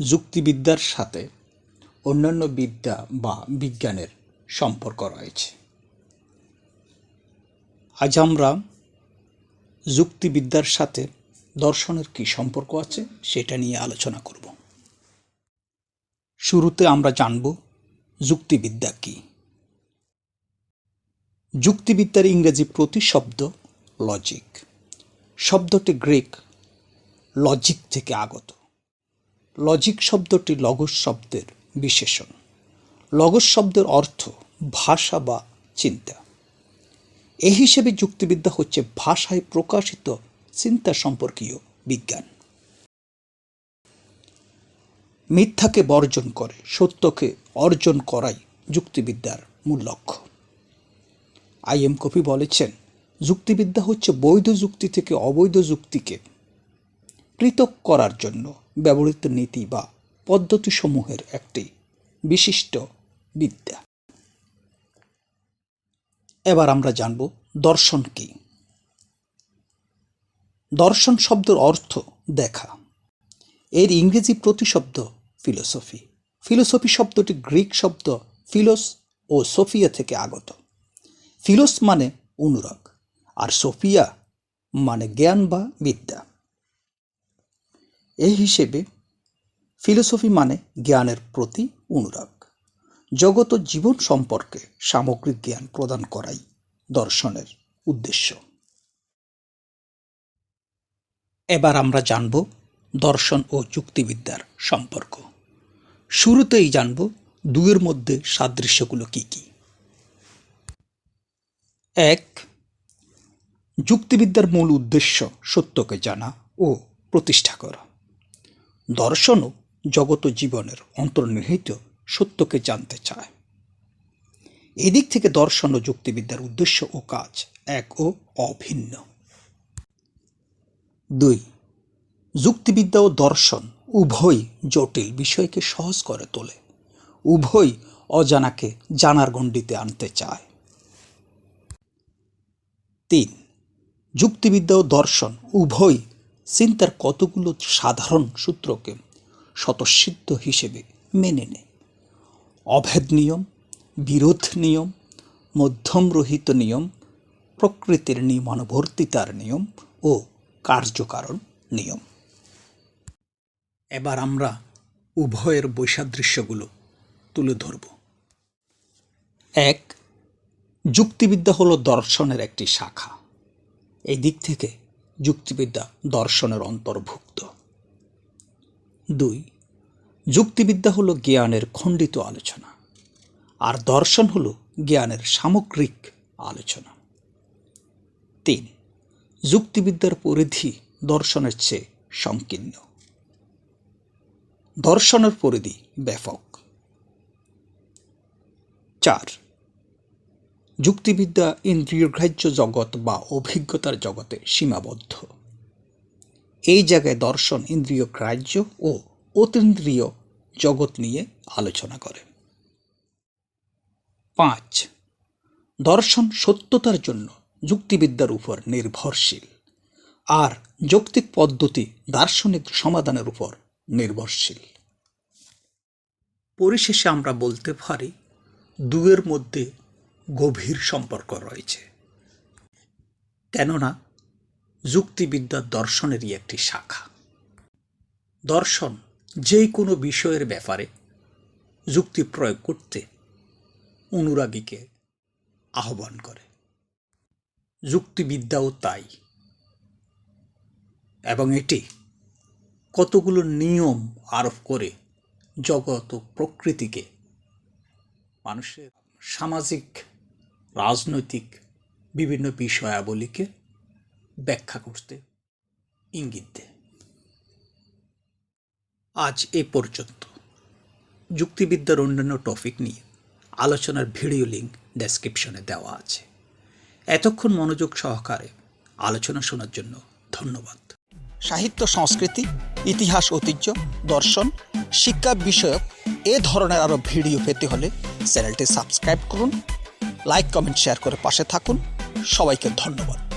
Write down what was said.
যুক্তিবিদ্যার সাথে অন্যান্য বিদ্যা বা বিজ্ঞানের সম্পর্ক রয়েছে। আজ আমরা যুক্তিবিদ্যার সাথে দর্শনের কী সম্পর্ক আছে সেটা নিয়ে আলোচনা করব। শুরুতে আমরা জানব যুক্তিবিদ্যা কী। যুক্তিবিদ্যার ইংরেজি প্রতিশব্দ লজিক শব্দটি গ্রিক লজিক থেকে আগত। লজিক শব্দটি লগস শব্দের বিশেষণ। লগস শব্দের অর্থ ভাষা বা চিন্তা। এই হিসেবে যুক্তিবিদ্যা হচ্ছে ভাষায় প্রকাশিত চিন্তা সম্পর্কীয় বিজ্ঞান। মিথ্যাকে বর্জন করে, সত্যকে অর্জন করাই যুক্তিবিদ্যার মূল লক্ষ্য। আই এম কপি বলেছেন, যুক্তিবিদ্যা হচ্ছে বৈধ যুক্তি থেকে অবৈধ যুক্তিকে পৃথক করার জন্য ব্যবহৃত নীতি বা পদ্ধতিসমূহের একটি বিশিষ্ট বিদ্যা। এবার আমরা জানব দর্শন কি। দর্শন শব্দের অর্থ দেখা। এর ইংরেজি প্রতিশব্দ ফিলোসফি। ফিলোসফি শব্দটি গ্রিক শব্দ ফিলোস ও সোফিয়া থেকে আগত। ফিলোস মানে অনুরাগ আর সোফিয়া মানে জ্ঞান বা বিদ্যা। এই হিসেবে ফিলোসফি মানে জ্ঞানের প্রতি অনুরাগ। জগত ও জীবন সম্পর্কে সামগ্রিক জ্ঞান প্রদান করাই দর্শনের উদ্দেশ্য। এবার আমরা জানব দর্শন ও যুক্তিবিদ্যার সম্পর্ক। শুরুতেই জানব দুয়ের মধ্যে সাদৃশ্যগুলো কি কি। এক, যুক্তিবিদ্যার মূল উদ্দেশ্য সত্যকে জানা ও প্রতিষ্ঠা করা। দর্শনও জগত জীবনের অন্তর্নিহিত সত্যকে জানতে চায়। এদিক থেকে দর্শন ও যুক্তিবিদ্যার উদ্দেশ্য ও কাজ এক ও অভিন্ন। দুই, যুক্তিবিদ্যা ও দর্শন উভয় জটিল বিষয়কে সহজ করে তোলে। উভয় অজানাকে জানার গণ্ডিতে আনতে চায়। তিন, যুক্তিবিদ্যা ও দর্শন উভয় চিন্তার কতগুলো সাধারণ সূত্রকে স্বতঃসিদ্ধ হিসেবে মেনে নেয়। অভেদ নিয়ম, বিরোধ নিয়ম, মধ্যমরহিত নিয়ম, প্রকৃতির নিয়মানুবর্তিতার নিয়ম ও কার্যকারণ নিয়ম। এবার আমরা উভয়ের বৈসাদৃশ্যগুলো তুলে ধরব। এক, যুক্তিবিদ্যা হলো দর্শনের একটি শাখা। এই দিক থেকে যুক্তিবিদ্যা দর্শনের অন্তর্ভুক্ত। দুই, যুক্তিবিদ্যা হলো জ্ঞানের খণ্ডিত আলোচনা, আর দর্শন হলো জ্ঞানের সামগ্রিক আলোচনা। তিন, যুক্তিবিদ্যার পরিধি দর্শনের চেয়ে সংকীর্ণ। দর্শনের পরিধি ব্যাপক। চার যুক্তিবিদ্যা ইন্দ্রিয়গ্রাহ্য জগৎ বা অভিজ্ঞতার জগতে সীমাবদ্ধ। এই জায়গায় দর্শন ইন্দ্রিয় গ্রাহ্য ও অতীন্দ্রিয় জগৎ নিয়ে আলোচনা করে। পাঁচ, দর্শন সত্যতার জন্য যুক্তিবিদ্যার উপর নির্ভরশীল। আর যৌক্তিক পদ্ধতি দার্শনিক সমাধানের উপর নির্ভরশীল। পরিশেষে আমরা বলতে পারি, দুয়ের মধ্যে গভীর সম্পর্ক রয়েছে। কেননা, যুক্তিবিদ্যা দর্শনেরই একটি শাখা। দর্শন যে কোনো বিষয়ের ব্যাপারে যুক্তি প্রয়োগ করতে অনুরাগীকে আহ্বান করে। যুক্তিবিদ্যাও তাই। এবং এটি কতগুলো নিয়ম আরোপ করে জগৎ ও প্রকৃতিকে মানুষের সামাজিক রাজনৈতিক বিভিন্ন বিষয়াবলীকে ব্যাখ্যা করতে ইঙ্গিত দেয়। আজ এ পর্যন্ত। যুক্তিবিদ্যার অন্যান্য টপিক নিয়ে আলোচনার ভিডিও লিঙ্ক ডেসক্রিপশনে দেওয়া আছে। এতক্ষণ মনোযোগ সহকারে আলোচনা শোনার জন্য ধন্যবাদ। সাহিত্য, সংস্কৃতি, ইতিহাস, ঐতিহ্য, দর্শন, শিক্ষা বিষয়ক এ ধরনের আরও ভিডিও পেতে হলে চ্যানেলটি সাবস্ক্রাইব করুন লাইক কমেন্ট শেয়ার করে পাশে থাকুন। সবাইকে ধন্যবাদ।